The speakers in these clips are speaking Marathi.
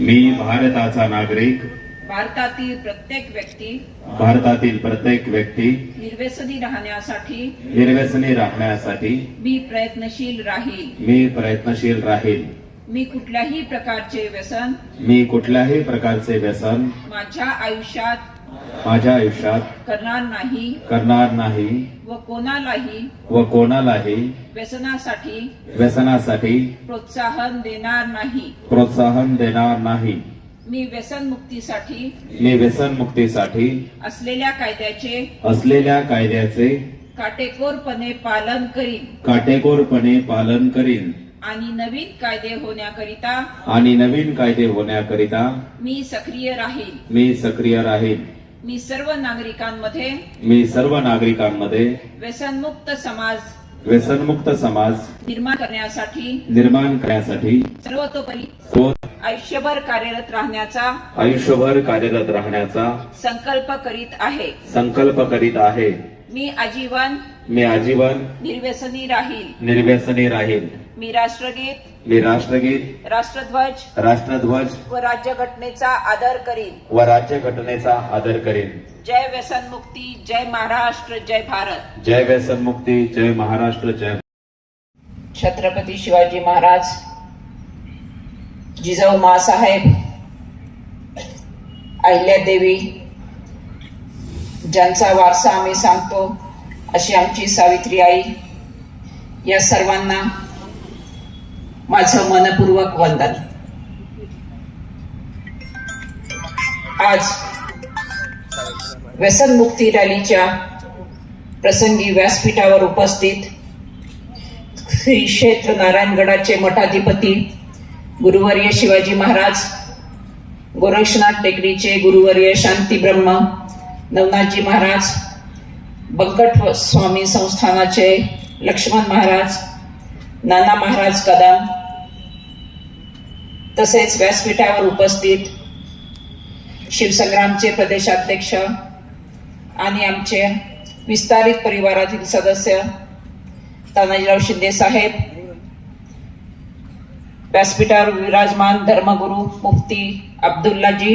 मी भारताचा नागरिक. भारतातील प्रत्येक व्यक्ती. भारतातील प्रत्येक व्यक्ती. निर्व्यसनी राहण्यासाठी. निर्व्यसनी राहण्यासाठी. मी प्रयत्नशील राहील. मी प्रयत्नशील राहील. मी कुठल्याही प्रकारचे व्यसन. मी कुठल्याही प्रकारचे व्यसन. माझ्या आयुष्यात माझ्या आयुष्यात करणार नाही करणार नाही व कोणालाही व कोणालाही व्यसनासाठी व्यसनासाठी प्रोत्साहन देणार नाही. प्रोत्साहन देणार नाही. मी व्यसनमुक्तीसाठी मी व्यसनमुक्तीसाठी असलेल्या कायद्याचे असलेल्या कायद्याचे काटेकोरपणे पालन करीन. काटेकोरपणे पालन करीन. आणि नवीन कायदे होण्याकरिता आणि नवीन कायदे होण्याकरिता मी सक्रिय राहील मी सक्रिय राहील मी सर्व नागरिकांमध्ये मी सर्व नागरिकांमध्ये व्यसनमुक्त समाज व्यसनमुक्त समाज निर्माण करण्यासाठी निर्माण करण्यासाठी सर्वतोपरी आयुष्यभर कार्यरत राहण्याचा आयुष्यभर कार्यरत राहण्याचा संकल्प करीत आहे. संकल्प करीत आहे. मी आजीवन मी आजीवन निर्व्यसनी राहील. निर्व्यसनी राहील. मी राष्ट्रगीत मी राष्ट्रगीत राष्ट्रध्वज राष्ट्रध्वज व राज्यघटनेचा आदर करीन. व राज्यघटनेचा आदर करेन. जय व्यसनमुक्ती जय महाराष्ट्र जय भारत. जय व्यसनमुक्ती जय महाराष्ट्र जय छत्रपती शिवाजी महाराज जिजाऊ मासाहेब अहिल्यादेवी ज्यांचा वारसा आम्ही सांगतो अशी आमची सावित्री आई या सर्वांना माझं मनपूर्वक वंदन. आज व्यसनमुक्ती रॅलीच्या प्रसंगी व्यासपीठावर उपस्थित श्री क्षेत्र नारायणगडाचे मठाधिपती गुरुवर्य शिवाजी महाराज गोरक्षनाथ टेकडीचे गुरुवर्य शांती ब्रह्म नवनाथजी महाराज बंकट स्वामी संस्थानाचे लक्ष्मण महाराज नाना महाराज कदम तसेच व्यासपीठावर उपस्थित शिवसंग्रामचे प्रदेशाध्यक्ष आणि आमचे विस्तारित परिवारातील सदस्य तानाजीराव शिंदे साहेब व्यासपीठावर विराजमान धर्मगुरू मुफ्ती अब्दुल्लाजी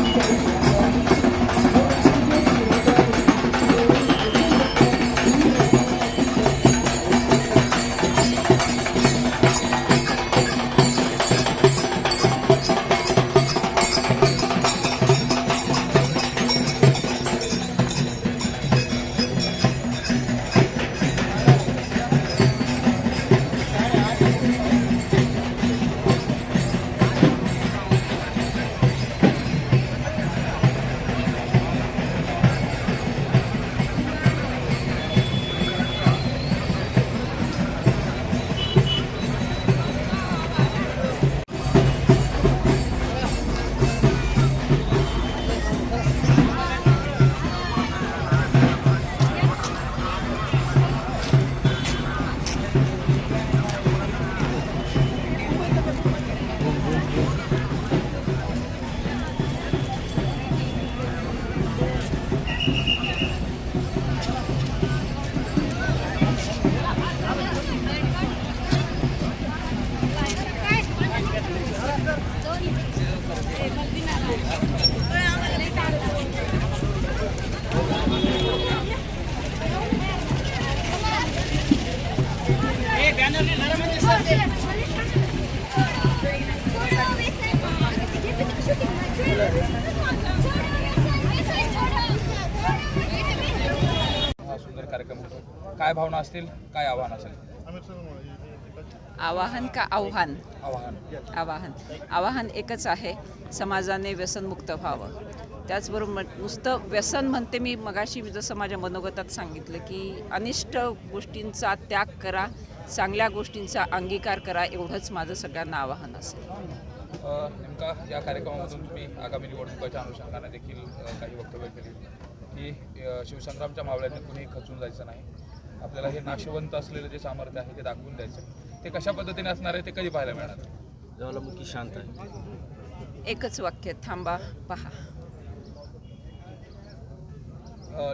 काय भावना असतील? काय आव्हान असेल? आवाहन का आव्हान? आव्हान. आवाहन. आवाहन एकच आहे समाजाने व्यसनमुक्त व्हावं. त्याचबरोबर नुसतं व्यसन म्हणते मी मगाशी जसं माझ्या मनोगतात सांगितलं की अनिष्ट गोष्टींचा त्याग करा चांगल्या गोष्टींचा अंगीकार करा एवढंच माझं सगळ्यांना आवाहन असेल. नेमका या कार्यक्रमामधून तुम्ही आगामी निवडणुकाच्या अनुषंगाने देखील काही वक्तव्य केली. की शिवसंग्रामच्या मावळ्यांनी कुणी खचून जायचं नाही. आपल्याला हे नाशवंत असलेलं जे सामर्थ्य आहे ते दाखवून द्यायचं. ते कशा पद्धतीने असणार आहे ते कधी पाहायला मिळणार? ज्वालामुखी शांत आहे. एकच वाक्य थांबा पहा.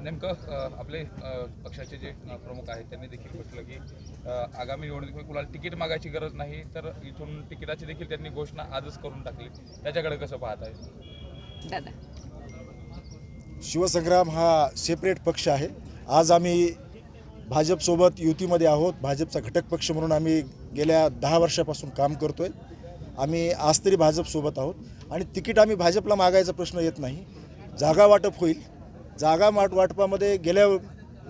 नेमकं आपले पक्षाचे जे प्रमुख आहेत त्यांनी देखील म्हटलं की आगामी निवडणुकीत कुणाला तिकीट मागायची गरज नाही तर इथून तिकिटाची देखील त्यांनी घोषणा आजच करून टाकली. त्याच्याकडे कसं पाहत आहे? दादा. शिवसंग्राम हा सेपरेट पक्ष आहे. आज आम्ही भाजपसोबत युतीमध्ये आहोत भाजपचा घटक पक्ष म्हणून आम्ही गेल्या दहा वर्षापासून काम करतो आहे आम्ही आज तरी भाजपसोबत आहोत आणि तिकीट आम्ही भाजपला मागायचा प्रश्न येत नाही. जागा वाटप होईल. जागा वाट वाटपामध्ये गेल्या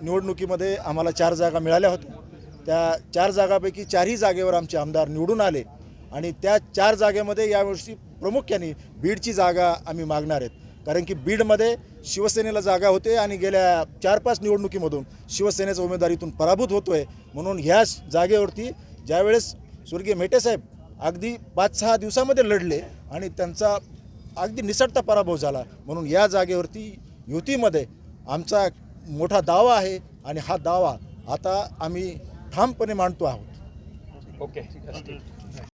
निवडणुकीमध्ये आम्हाला चार जागा मिळाल्या होत्या. त्या चार जागापैकी चारही जागेवर आमचे आमदार निवडून आले आणि त्या चार जागेमध्ये यावर्षी प्रामुख्याने बीडची जागा आम्ही मागणार आहेत. कारण की बीडमध्ये शिवसेनेला जागा होते आणि गेल्या चार पाच निवडणुकीमधून शिवसेनेचा उमेदवारीतून पराभूत होतो आहे म्हणून ह्या जागेवरती ज्यावेळेस स्वर्गीय मेटेसाहेब अगदी पाच सहा दिवसामध्ये लढले आणि त्यांचा अगदी निसटता पराभव झाला म्हणून या जागेवरती युतीमध्ये आमचा मोठा दावा आहे आणि हा दावा आता आम्ही ठामपणे मांडतो आहोत. ओके.